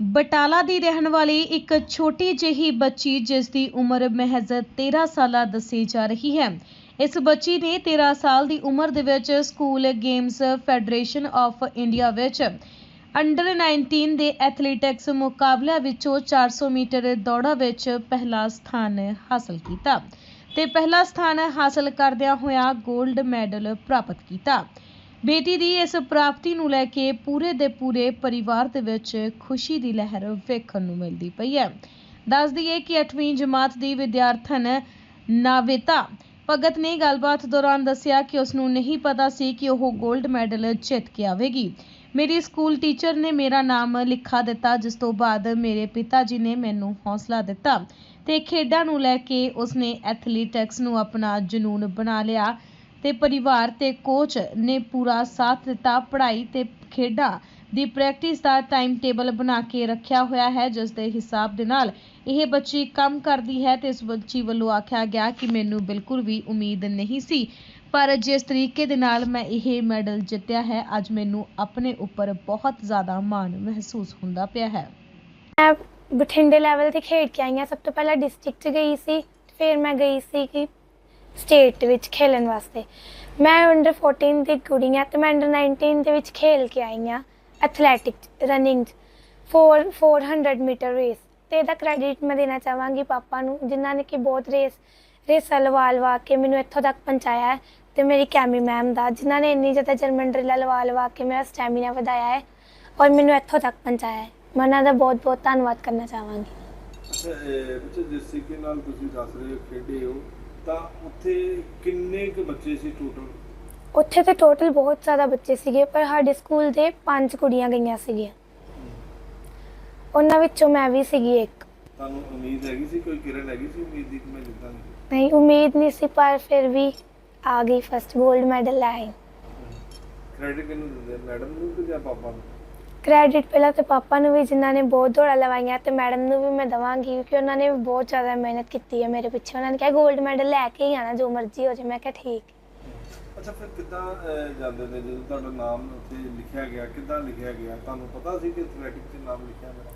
ਬਟਾਲਾ ਦੀ ਰਹਿਣ ਵਾਲੀ ਇੱਕ ਛੋਟੀ ਜਿਹੀ ਬੱਚੀ ਜਿਸ ਦੀ ਉਮਰ ਮਹਿਜ਼ 13 ਸਾਲਾਂ ਦੱਸੀ ਜਾ ਰਹੀ ਹੈ। ਇਸ ਬੱਚੀ ਨੇ 13 ਸਾਲ ਦੀ ਉਮਰ ਦੇ ਵਿੱਚ school games federation of India ਵਿੱਚ ਅੰਡਰ 19 ਦੇ ਐਥਲੈਟਿਕਸ ਮੁਕਾਬਲਿਆਂ ਵਿੱਚੋਂ 400 ਮੀਟਰ ਦੌੜਾਂ ਵਿੱਚ ਪਹਿਲਾ ਸਥਾਨ ਹਾਸਲ ਕੀਤਾ ਤੇ ਪਹਿਲਾ ਸਥਾਨ ਹਾਸਲ ਕਰਦਿਆਂ ਹੋਇਆ 골ਡ ਮੈਡਲ ਪ੍ਰਾਪਤ ਕੀਤਾ। ਬੇਟੀ ਦੀ ਇਸ ਪ੍ਰਾਪਤੀ ਨੂੰ ਲੈ ਕੇ ਪੂਰੇ ਦੇ ਪੂਰੇ ਪਰਿਵਾਰ ਦੇ ਵਿੱਚ ਖੁਸ਼ੀ ਦੀ ਲਹਿਰ ਵੇਖਣ ਨੂੰ ਮਿਲਦੀ ਪਈ ਹੈ। ਦੱਸ ਦਈਏ ਕਿ 8ਵੀਂ ਜਮਾਤ ਦੀ ਵਿਦਿਆਰਥਣ ਨਾਵੇਤਾ ਭਗਤ ਨੇ ਗੱਲਬਾਤ ਦੌਰਾਨ ਦੱਸਿਆ ਕਿ ਉਸ ਨੂੰ ਨਹੀਂ ਪਤਾ ਸੀ ਕਿ ਉਹ 골ਡ ਮੈਡਲ ਜਿੱਤ ਕੇ ਆਵੇਗੀ। ਮੇਰੀ ਸਕੂਲ ਟੀਚਰ ਨੇ ਮੇਰਾ ਨਾਮ ਲਿਖਾ ਦਿੱਤਾ, ਜਿਸ ਤੋਂ ਬਾਅਦ ਮੇਰੇ ਪਿਤਾ ਜੀ ਨੇ ਮੈਨੂੰ ਹੌਸਲਾ ਦਿੱਤਾ ਤੇ ਖੇਡਾਂ ਨੂੰ ਲੈ ਕੇ ਉਸਨੇ ਐਥਲੀਟਿਕਸ ਨੂੰ ਆਪਣਾ ਜਨੂਨ ਬਣਾ ਲਿਆ। ਤੇ ਪਰਿਵਾਰ ਤੇ ਕੋਚ ਨੇ ਪੂਰਾ ਸਾਥ ਦਿੱਤਾ। ਪੜ੍ਹਾਈ ਤੇ ਖੇਡਾਂ ਦੀ ਪ੍ਰੈਕਟਿਸ ਦਾ ਟਾਈਮ ਟੇਬਲ ਬਣਾ ਕੇ ਰੱਖਿਆ ਹੋਇਆ ਹੈ, ਜਿਸ ਦੇ ਹਿਸਾਬ ਦੇ ਨਾਲ ਇਹ ਬੱਚੀ ਕੰਮ ਕਰਦੀ ਹੈ ਤੇ ਇਸ ਬੱਚੀ ਵੱਲੋਂ ਆਖਿਆ ਗਿਆ ਕਿ ਮੈਨੂੰ ਬਿਲਕੁਲ ਵੀ ਉਮੀਦ ਨਹੀਂ ਸੀ। ਪਰ ਜਿਸ ਤਰੀਕੇ ਦੇ ਨਾਲ ਮੈਂ ਇਹ ਮੈਡਲ ਜਿੱਤਿਆ ਹੈ, ਅੱਜ ਮੈਨੂੰ ਆਪਣੇ ਉੱਪਰ ਬਹੁਤ ਜ਼ਿਆਦਾ ਮਾਣ ਮਹਿਸੂਸ ਹੁੰਦਾ ਪਿਆ ਹੈ। ਮੈਂ ਬਠਿੰਡੇ ਲੈਵਲ ਤੇ ਖੇਡ ਕੇ ਆਈ ਹਾਂ। ਸਭ ਤੋਂ ਪਹਿਲਾਂ ਡਿਸਟ੍ਰਿਕਟ 'ਚ ਗਈ ਸੀ। ਫਿਰ ਮੈਂ ਗਈ ਸੀ ਕਿ ਸਟੇਟ ਵਿੱਚ ਖੇਲਣ ਵਾਸਤੇ। ਮੈਂ ਅੰਡਰ 14 ਦੀ ਕੁੜੀ ਹਾਂ ਤੇ ਮੈਂ ਅੰਡਰ 19 ਦੇ ਵਿੱਚ ਖੇਲ ਕੇ ਆਈ ਹਾਂ ਐਥਲੈਟਿਕ ਰਨਿੰਗ 4 400 ਮੀਟਰ ਰੇਸ ਤੇ ਇਹਦਾ ਕ੍ਰੈਡਿਟ ਮੈਂ ਦੇਣਾ ਚਾਹਾਂਗੀ ਪਾਪਾ ਨੂੰ, ਜਿਨ੍ਹਾਂ ਨੇ ਕਿ ਬਹੁਤ ਰੇਸ ਰੇਸਾਂ ਲਵਾ ਲਵਾ ਕੇ ਮੈਨੂੰ ਇੱਥੋਂ ਤੱਕ ਪਹੁੰਚਾਇਆ ਹੈ ਤੇ ਮੇਰੀ ਕੈਮੀ ਮੈਮ ਦਾ, ਜਿਨ੍ਹਾਂ ਨੇ ਇੰਨੀ ਜ਼ਿਆਦਾ ਜਰਮਨ ਡਰਿੱਲਾਂ ਲਵਾ ਲਵਾ ਕੇ ਮੇਰਾ ਸਟੈਮਿਨਾ ਵਧਾਇਆ ਹੈ ਔਰ ਮੈਨੂੰ ਇੱਥੋਂ ਤੱਕ ਪਹੁੰਚਾਇਆ ਹੈ। ਮੈਂ ਉਹਨਾਂ ਦਾ ਬਹੁਤ ਬਹੁਤ ਧੰਨਵਾਦ ਕਰਨਾ ਚਾਹਾਂਗੀ। ਅੱਛਾ ਬੱਚੇ ਜਿਸ ਤਰੀਕੇ ਨਾਲ ਤੁਸੀਂ ਦੱਸ ਰਹੇ ਹੋ, ਖੇਡੇ ਹੋ। ਤਾਂ ਉੱਥੇ ਕਿੰਨੇ ਕੁ ਬੱਚੇ ਸੀ ਟੋਟਲ ਉੱਥੇ ਤੇ ਟੋਟਲ ਬਹੁਤ ਜ਼ਿਆਦਾ ਬੱਚੇ ਸੀਗੇ ਪਰ ਸਾਡੇ ਸਕੂਲ ਦੇ ਪੰਜ ਕੁੜੀਆਂ ਗਈਆਂ ਸੀਗੀਆਂ। ਉਹਨਾਂ ਵਿੱਚੋਂ ਮੈਂ ਵੀ ਸੀਗੀ ਇੱਕ। ਤੁਹਾਨੂੰ ਉਮੀਦ ਹੈਗੀ ਸੀ ਕੋਈ ਕਿਰਨ ਹੈਗੀ ਸੀ ਉਮੀਦ ਦੀ ਕਿ ਮੈਂ ਜਿੱਤਾਂਗੀ ਨਹੀਂ ਉਮੀਦ ਨਹੀਂ ਸੀ ਪਰ ਫਿਰ ਵੀ ਆ ਗਈ ਫਸਟ 골ਡ ਮੈਡਲ ਲੈ ਆਈ। ਕ੍ਰੈਡਿਟ ਕਿਹਨੂੰ ਦਿੰਦੇ ਮੈਡਮ ਨੂੰ ਕਿ ਜਾਂ ਪਾਪਾ ਨੂੰ? ਕ੍ਰੈਡਿਟ ਪਹਿਲਾਂ ਤੇ ਪਾਪਾ ਨੂੰ ਵੀ ਜਿਨ੍ਹਾਂ ਨੇ ਬਹੁਤ ਦੌੜਾਂ ਲਵਾਈਆਂ ਤੇ ਮੈਡਮ ਨੂੰ ਵੀ ਮੈਂ ਦਵਾਂਗੀ ਕਿਉਂਕਿ ਉਹਨਾਂ ਨੇ ਵੀ ਬਹੁਤ ਜ਼ਿਆਦਾ ਮਿਹਨਤ ਕੀਤੀ ਹੈ ਮੇਰੇ ਪਿੱਛੇ। ਉਹਨਾਂ ਨੇ ਕਿਹਾ 골ਡ ਮੈਡਲ ਲੈ ਕੇ ਹੀ ਆਣਾ ਜੋ ਮਰਜ਼ੀ ਹੋ ਜਾਏ ਮੈਂ ਕਿਹਾ ਠੀਕ। ਅੱਛਾ ਫਿਰ ਕਿੱਦਾਂ ਅਹ, ਜਾਂਦੇ ਨੇ? ਜਦੋਂ ਤੁਹਾਡਾ ਨਾਮ ਉੱਥੇ ਲਿਖਿਆ ਗਿਆ ਕਿੱਦਾਂ ਲਿਖਿਆ ਗਿਆ? ਤੁਹਾਨੂੰ ਪਤਾ ਸੀ ਕਿ ਐਥਲੈਟਿਕ 'ਚ ਨਾਮ ਲਿਖਿਆ ਮੇਰਾ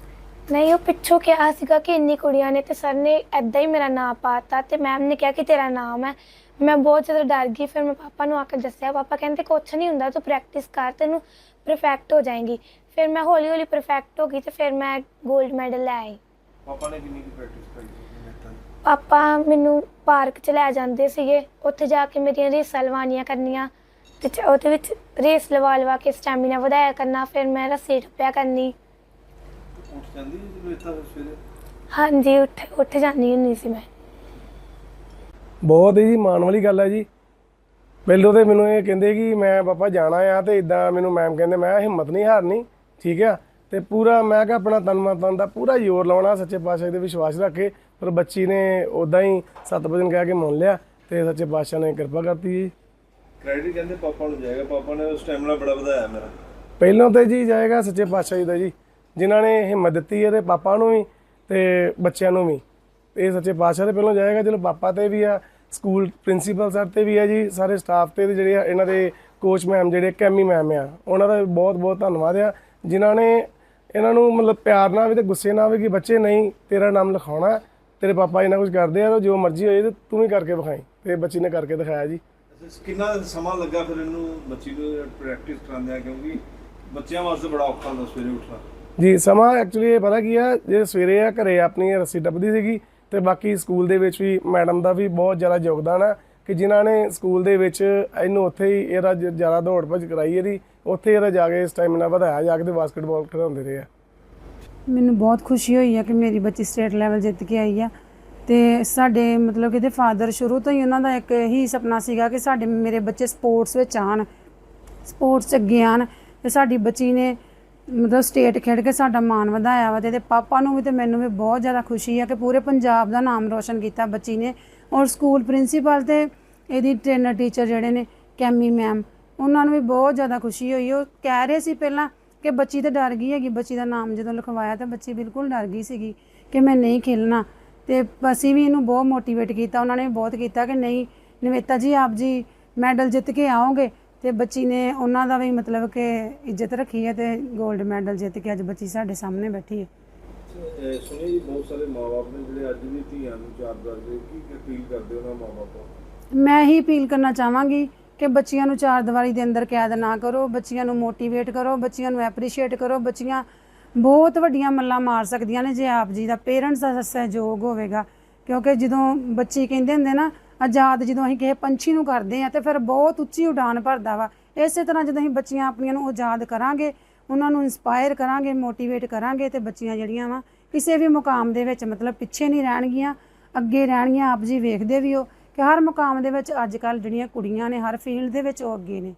ਨਹੀਂ ਉਹ ਪਿੱਛੋਂ ਕਿਹਾ ਸੀਗਾ ਕਿ ਇੰਨੀ ਕੁੜੀਆਂ ਨੇ ਤੇ ਸਰ ਨੇ ਐਦਾਂ ਹੀ ਮੇਰਾ ਨਾਮ ਪਾਤਾ ਤੇ ਮੈਮ ਨੇ ਕਿਹਾ ਕਿ ਤੇਰਾ ਨਾਮ ਹੈ। ਮੈਂ ਬਹੁਤ ਜ਼ਿਆਦਾ ਡਰ ਗਈ ਫਿਰ ਮੈਂ ਪਾਪਾ ਨੂੰ ਆ ਕੇ ਦੱਸਿਆ ਪਾਪਾ ਕਹਿੰਦੇ ਕੁਛ ਨਹੀਂ ਹੁੰਦਾ ਤੂੰ ਪ੍ਰੈਕਟਿਸ ਕਰ ਤੈਨੂੰ ਪਰਫੈਕਟ ਹੋ ਜਾਏਗੀ। ਫਿਰ ਮੈਂ ਹੌਲੀ ਹੌਲੀ ਪਰਫੈਕਟ ਹੋ ਗਈ ਤੇ ਫਿਰ ਮੈਂ 골ਡ ਮੈਡਲ ਲੈ ਆਈ। ਪਾਪਾ ਨੇ ਕਿੰਨੀ ਕੁ ਪ੍ਰੈਕਟਿਸ ਕਰੀ ਸੀ ਮਿਹਨਤਾਂ ਦੀ? ਪਾਪਾ ਮੈਨੂੰ ਪਾਰਕ 'ਚ ਲੈ ਜਾਂਦੇ ਸੀਗੇ ਉੱਥੇ ਜਾ ਕੇ ਮੇਰੀਆਂ ਰੇਸਾਂ ਲਵਾਉਣੀਆਂ ਕਰਨੀਆਂ ਤੇ ਚ- ਉਹਦੇ ਵਿੱਚ ਰੇਸ ਲਵਾ ਲਵਾ ਕੇ ਸਟੈਮਿਨਾ ਵਧਾਇਆ ਕਰਨਾ ਫਿਰ ਮੈਂ ਰੱਸੀ ਟੱਪਿਆ ਕਰਨੀ। ਉੱਠ ਜਾਂਦੀ ਸੀ ਜਦੋਂ ਇੱਥਾ ਸਵੇਰੇ? ਹਾਂਜੀ ਉੱਠ ਉੱਠ ਜਾਂਦੀ ਹੁੰਦੀ ਸੀ ਮੈਂ। ਬਹੁਤ ਹੀ ਮਾਣ ਵਾਲੀ ਗੱਲ ਹੈ ਜੀ। ਪਹਿਲੋਂ ਤੇ ਮੈਨੂੰ ਇਹ ਕਹਿੰਦੇ ਕਿ ਮੈਂ ਪਾਪਾ ਜਾਣਾ ਆ ਤੇ ਇਦਾਂ ਮੈਨੂੰ ਮੈਮ ਕਹਿੰਦੇ ਮੈਂ ਹਿੰਮਤ ਨਹੀਂ ਹਾਰਨੀ। ਠੀਕ ਆ? ਤੇ ਪੂਰਾ ਮੈਂ ਕਿਹਾ ਆਪਣਾ ਤਨ ਮਨ ਤਨ ਦਾ ਪੂਰਾ ਜ਼ੋਰ ਲਾਉਣਾ ਸੱਚੇ ਪਾਤਸ਼ਾਹ ਦੇ ਵਿਸ਼ਵਾਸ ਰੱਖ ਕੇ। ਪਰ ਬੱਚੀ ਨੇ ਉਦਾਂ ਹੀ ਸੱਤ ਵਜਨ ਕਹਿ ਕੇ ਮੰਨ ਲਿਆ ਤੇ ਸੱਚੇ ਪਾਤਸ਼ਾਹ ਨੇ ਕਿਰਪਾ ਕਰਤੀ ਜੀ। ਕ੍ਰੈਡਿਟ ਕਹਿੰਦੇ ਪਾਪਾ ਨੂੰ ਜਾਏਗਾ ਪਾਪਾ ਨੇ ਸਟੈਮਿਨਾ ਬੜਾ ਵਧਾਇਆ ਮੇਰਾ। ਪਹਿਲੋਂ ਤੇ ਜੀ ਜਾਏਗਾ ਸੱਚੇ ਪਾਤਸ਼ਾਹ ਜੀ ਦਾ ਜੀ। ਜਿਨ੍ਹਾਂ ਨੇ ਹਿੰਮਤ ਦਿੱਤੀ ਹੈ ਤੇ ਪਾਪਾ ਨੂੰ ਵੀ ਤੇ ਬੱਚਿਆਂ ਨੂੰ ਵੀ। ਇਹ ਸੱਚੇ ਪਾਤਸ਼ਾਹ ਦੇ ਪਹਿਲੋਂ ਜਾਏਗਾ ਚਲੋ ਪਾਪਾ ਤੇ ਵੀ ਆ ਸਕੂਲ ਪ੍ਰਿੰਸੀਪਲ ਸਰ ਤੇ ਵੀ ਆ ਜੀ ਸਾਰੇ ਸਟਾਫ ਤੇ ਜਿਹੜੇ ਇਹਨਾਂ ਦੇ ਕੋਚ ਮੈਮ ਜਿਹੜੇ ਕੈਮੀ ਮੈਮ ਆ ਉਹਨਾਂ ਦਾ ਬਹੁਤ ਬਹੁਤ ਧੰਨਵਾਦ ਆ। ਜਿਨ੍ਹਾਂ ਨੇ ਇਹਨਾਂ ਨੂੰ ਮਤਲਬ ਪਿਆਰ ਨਾਲ ਵੀ ਤੇ ਗੁੱਸੇ ਨਾਲ ਵੀ ਕਿ ਬੱਚੇ ਨਹੀਂ ਤੇਰਾ ਨਾਮ ਲਿਖਾਉਣਾ ਤੇਰੇ ਪਾਪਾ ਇਹਨਾਂ ਕੁਝ ਕਰਦੇ ਆ ਤਾਂ ਜੋ ਮਰਜ਼ੀ ਹੋਏ ਤੇ ਤੂੰ ਵੀ ਕਰਕੇ ਵਿਖਾਈ ਤੇ ਬੱਚੀ ਨੇ ਕਰਕੇ ਦਿਖਾਇਆ ਜੀ। ਕਿੰਨਾ ਸਮਾਂ ਲੱਗਾ ਫਿਰ ਇਹਨੂੰ ਬੱਚੀ ਨੂੰ ਪ੍ਰੈਕਟਿਸ ਕਰਾਉਂਦਿਆਂ? ਕਿਉਂਕਿ ਬੱਚਿਆਂ ਵਾਸਤੇ ਬੜਾ ਔਖਾ ਹੁੰਦਾ ਸਵੇਰੇ ਉੱਠਣਾ। ਜੀ ਸਮਾਂ ਐਕਚੁਅਲੀ ਇਹ ਪਤਾ ਕੀ ਆ ਜੇ ਸਵੇਰੇ ਆ ਘਰੇ ਆਪਣੀ ਰੱਸੀ ਟੱਪਦੀ ਸੀਗੀ ਤੇ ਬਾਕੀ ਸਕੂਲ ਦੇ ਵਿੱਚ ਵੀ ਮੈਡਮ ਦਾ ਵੀ ਬਹੁਤ ਜ਼ਿਆਦਾ ਯੋਗਦਾਨ ਆ ਕਿ ਜਿਨ੍ਹਾਂ ਨੇ ਸਕੂਲ ਦੇ ਵਿੱਚ ਇਹਨੂੰ ਉੱਥੇ ਹੀ ਇਹਦਾ ਜ਼ਿਆਦਾ ਦੌੜ ਭੱਜ ਕਰਾਈ ਇਹਦੀ। ਉੱਥੇ ਇਹਦਾ ਜਾ ਕੇ ਸਟੈਮਿਨਾ ਵਧਾਇਆ, ਜਾ ਕੇ ਤੇ ਬਾਸਕਟਬਾਲ ਖਿਡਾਉਂਦੇ ਰਹੇ ਆ। ਮੈਨੂੰ ਬਹੁਤ ਖੁਸ਼ੀ ਹੋਈ ਹੈ ਕਿ ਮੇਰੀ ਬੱਚੀ ਸਟੇਟ ਲੈਵਲ ਜਿੱਤ ਕੇ ਆਈ ਆ। ਤੇ ਸਾਡੇ ਮਤਲਬ ਕਿ ਇਹਦੇ ਫਾਦਰ ਸ਼ੁਰੂ ਤੋਂ ਹੀ ਉਹਨਾਂ ਦਾ ਇੱਕ ਹੀ ਸੁਪਨਾ ਸੀਗਾ ਕਿ ਸਾਡੇ ਮੇਰੇ ਬੱਚੇ ਸਪੋਰਟਸ ਵਿੱਚ ਆਣ ਸਪੋਰਟਸ 'ਚ ਅੱਗੇ ਆਣ ਤੇ ਸਾਡੀ ਬੱਚੀ ਨੇ ਮਤਲਬ ਸਟੇਟ ਖੇਡ ਕੇ ਸਾਡਾ ਮਾਣ ਵਧਾਇਆ ਵਾ ਤੇ ਇਹਦੇ ਪਾਪਾ ਨੂੰ ਵੀ ਤੇ ਮੈਨੂੰ ਵੀ ਬਹੁਤ ਜ਼ਿਆਦਾ ਖੁਸ਼ੀ ਆ ਕਿ ਪੂਰੇ ਪੰਜਾਬ ਦਾ ਨਾਮ ਰੋਸ਼ਨ ਕੀਤਾ ਬੱਚੀ ਨੇ। ਔਰ ਸਕੂਲ ਪ੍ਰਿੰਸੀਪਲ ਤੇ ਇਹਦੀ ਟ੍ਰੇਨਰ ਟੀਚਰ ਜਿਹੜੇ ਨੇ ਕੈਮੀ ਮੈਮ ਉਹਨਾਂ ਨੂੰ ਵੀ ਬਹੁਤ ਜ਼ਿਆਦਾ ਖੁਸ਼ੀ ਹੋਈ। ਉਹ ਕਹਿ ਰਹੇ ਸੀ ਪਹਿਲਾਂ ਕਿ ਬੱਚੀ ਤਾਂ ਡਰ ਗਈ ਹੈਗੀ ਬੱਚੀ ਦਾ ਨਾਮ ਜਦੋਂ ਲਿਖਵਾਇਆ ਤਾਂ ਬੱਚੀ ਬਿਲਕੁਲ ਡਰ ਗਈ ਸੀਗੀ ਕਿ ਮੈਂ ਨਹੀਂ ਖੇਲਣਾ। ਤੇ ਅਸੀਂ ਵੀ ਇਹਨੂੰ ਬਹੁਤ ਮੋਟੀਵੇਟ ਕੀਤਾ ਉਹਨਾਂ ਨੇ ਬਹੁਤ ਕੀਤਾ ਕਿ ਨਹੀਂ ਨਵੇਤਾ ਜੀ ਆਪ ਜੀ ਮੈਡਲ ਜਿੱਤ ਕੇ ਆਓਗੇ ਤੇ ਬੱਚੀ ਨੇ ਉਹਨਾਂ ਦਾ ਵੀ ਮਤਲਬ ਕਿ ਇੱਜ਼ਤ ਰੱਖੀ ਹੈ ਤੇ 골ਡ ਮੈਡਲ ਜਿੱਤ ਕੇ ਅੱਜ ਬੱਚੀ ਸਾਡੇ ਸਾਹਮਣੇ ਬੈਠੀ ਹੈ। ਅਹ ਸੁਣੀ ਜੀ ਬਹੁਤ ਸਾਰੇ ਮਾਪੇ ਨੇ ਜਿਹੜੇ ਅੱਜ ਵੀ ਧੀਆਂ ਨੂੰ ਚਾਰ ਕਰਦੇ ਕੀ ਅਪੀਲ ਕਰਦੇ ਉਹਨਾਂ ਮਾਪਿਆਂ ਨੂੰ ਮੈਂ ਹੀ ਅਪੀਲ ਕਰਨਾ ਚਾਹਾਂਗੀ ਕਿ ਬੱਚੀਆਂ ਨੂੰ ਚਾਰ ਦੀਵਾਰੀ ਦੇ ਅੰਦਰ ਕੈਦ ਨਾ ਕਰੋ, ਬੱਚੀਆਂ ਨੂੰ ਮੋਟੀਵੇਟ ਕਰੋ, ਬੱਚੀਆਂ ਨੂੰ ਐਪਰੀਸ਼ੀਏਟ ਕਰੋ, ਬੱਚੀਆਂ ਬਹੁਤ ਵੱਡੀਆਂ ਮੱਲਾਂ ਮਾਰ ਸਕਦੀਆਂ ਨੇ ਜੇ ਆਪ ਜੀ ਦਾ ਪੇਰੈਂਟਸ ਦਾ ਸਹਿਯੋਗ ਹੋਵੇਗਾ। ਕਿਉਂਕਿ ਜਦੋਂ ਬੱਚੀ ਕਹਿੰਦੇ ਹੁੰਦੇ ਨਾ, ਆਜ਼ਾਦ ਜਦੋਂ ਅਸੀਂ ਕਿਸੇ ਪੰਛੀ ਨੂੰ ਕਰਦੇ ਆ ਤੇ ਫਿਰ ਬਹੁਤ ਉੱਚੀ ਉਡਾਨ ਭਰਦਾ ਵਾ। ਇਸੇ ਤਰ੍ਹਾਂ ਜਦੋਂ ਅਸੀਂ ਬੱਚੀਆਂ ਆਪਣੀਆਂ ਨੂੰ ਆਜ਼ਾਦ ਕਰਾਂਗੇ, ਉਹਨਾਂ ਨੂੰ ਇਨਸਪਾਇਰ ਕਰਾਂਗੇ ਮੋਟੀਵੇਟ ਕਰਾਂਗੇ ਤੇ ਬੱਚੀਆਂ ਜਿਹੜੀਆਂ ਵਾ, ਕਿਸੇ ਵੀ ਮੁਕਾਮ ਦੇ ਵਿੱਚ ਮਤਲਬ ਪਿੱਛੇ ਨਹੀਂ ਰਹਿਣਗੀਆਂ, ਅੱਗੇ ਰਹਿਣਗੀਆਂ, ਆਪ ਜੀ ਵੇਖਦੇ ਵੀ ਹੋ। ਕਿ ਹਰ ਮੁਕਾਮ ਦੇ ਵਿੱਚ ਅੱਜ ਕੱਲ ਜਿਹੜੀਆਂ ਕੁੜੀਆਂ ਨੇ, ਹਰ ਫੀਲਡ ਦੇ ਵਿੱਚ ਉਹ ਅੱਗੇ ਨੇ।